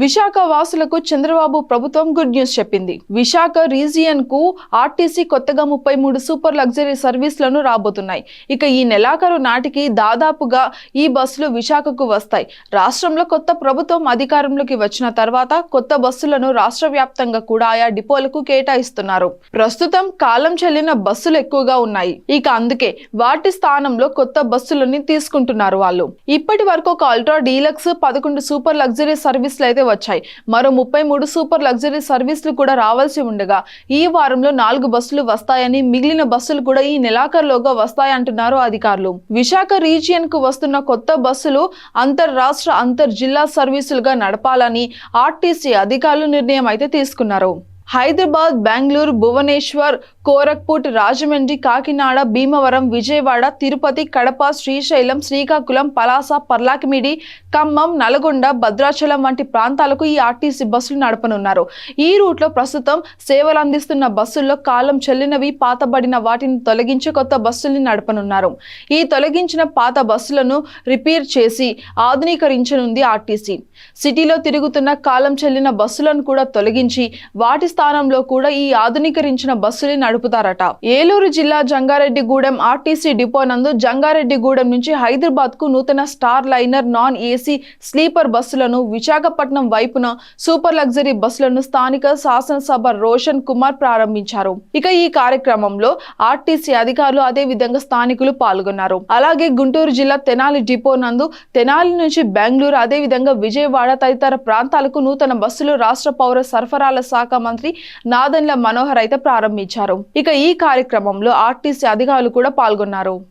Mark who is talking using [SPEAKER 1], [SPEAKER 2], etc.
[SPEAKER 1] విశాఖ వాసులకు చంద్రబాబు ప్రభుత్వం good news చెప్పింది. విశాఖ రీజియన్కు ఆర్టీసీ కొత్తగా ముప్పై మూడు సూపర్ లగ్జరీ సర్వీసులను రాబోతున్నాయి. ఇక ఈ నెలాఖరు నాటికి దాదాపుగా ఈ బస్సులు విశాఖకు వస్తాయి. రాష్ట్రంలో కొత్త ప్రభుత్వం అధికారంలోకి వచ్చిన తర్వాత కొత్త బస్సులను రాష్ట్ర వ్యాప్తంగా కూడా ఆయా డిపోలకు కేటాయిస్తున్నారు. ప్రస్తుతం కాలం చెల్లిన బస్సులు ఎక్కువగా ఉన్నాయి. ఇక అందుకే వాటి స్థానంలో కొత్త బస్సులని తీసుకుంటున్నారు వాళ్ళు. ఇప్పటి వరకు ఒక అల్ట్రా డీలక్స్ పదకొండు సూపర్ లగ్జరీ సర్వీసులు అయితే వచ్చాయి. మరో ముప్పై మూడు సూపర్ లగ్జరీ సర్వీసులు కూడా రావాల్సి ఉండగా ఈ వారంలో నాలుగు బస్సులు వస్తాయని మిగిలిన బస్సులు కూడా ఈ నెలాఖరులోగా వస్తాయంటున్నారు అధికారులు. విశాఖ రీజియన్కు వస్తున్న కొత్త బస్సులు అంతర్ రాష్ట్ర అంతర్ జిల్లా సర్వీసులుగా నడపాలని ఆర్టీసీ అధికారులు నిర్ణయం అయితే తీసుకున్నారు. హైదరాబాద్ బెంగళూరు భువనేశ్వర్ కోరక్పూట్ రాజమండ్రి కాకినాడ భీమవరం విజయవాడ తిరుపతి కడప శ్రీశైలం శ్రీకాకుళం పలాస పర్లాకిమిడి ఖమ్మం నల్గొండ భద్రాచలం వంటి ప్రాంతాలకు ఈ ఆర్టీసీ బస్సులు నడపనున్నారు. ఈ రూట్లో ప్రస్తుతం సేవలు అందిస్తున్న బస్సుల్లో కాలం చెల్లినవి పాతబడిన వాటిని తొలగించి కొత్త బస్సుల్ని నడపనున్నారు. ఈ తొలగించిన పాత బస్సులను రిపేర్ చేసి ఆధునీకరించనుంది ఆర్టీసీ. సిటీలో తిరుగుతున్న కాలం చెల్లిన బస్సులను కూడా తొలగించి వాటి స్థానంలో కూడా ఈ ఆధునీకరించిన బస్సులు నడుపుతారట. ఏలూరు జిల్లా జంగారెడ్డిగూడెం ఆర్టీసీ డిపో నందు జంగారెడ్డిగూడెం నుంచి హైదరాబాద్కు నూతన star liner non AC sleeper బస్సులను విశాఖపట్నం వైపున సూపర్ లగ్జరీ బస్సులను స్థానిక శాసనసభ రోషన్ కుమార్ ప్రారంభించారు. ఇక ఈ కార్యక్రమంలో ఆర్టీసీ అధికారులు అదే విధంగా స్థానికులు పాల్గొన్నారు. అలాగే గుంటూరు జిల్లా తెనాలి డిపో నందు తెనాలి నుంచి బెంగళూరు అదే విధంగా విజయవాడ తదితర ప్రాంతాలకు నూతన బస్సులు రాష్ట్ర పౌర సరఫరాల శాఖ మంత్రి నాదన్ల మనోహర్ అయితే ప్రారంభించారు. ఇక ఈ కార్యక్రమంలో ఆర్టీసీ అధికారులు కూడా పాల్గొన్నారు.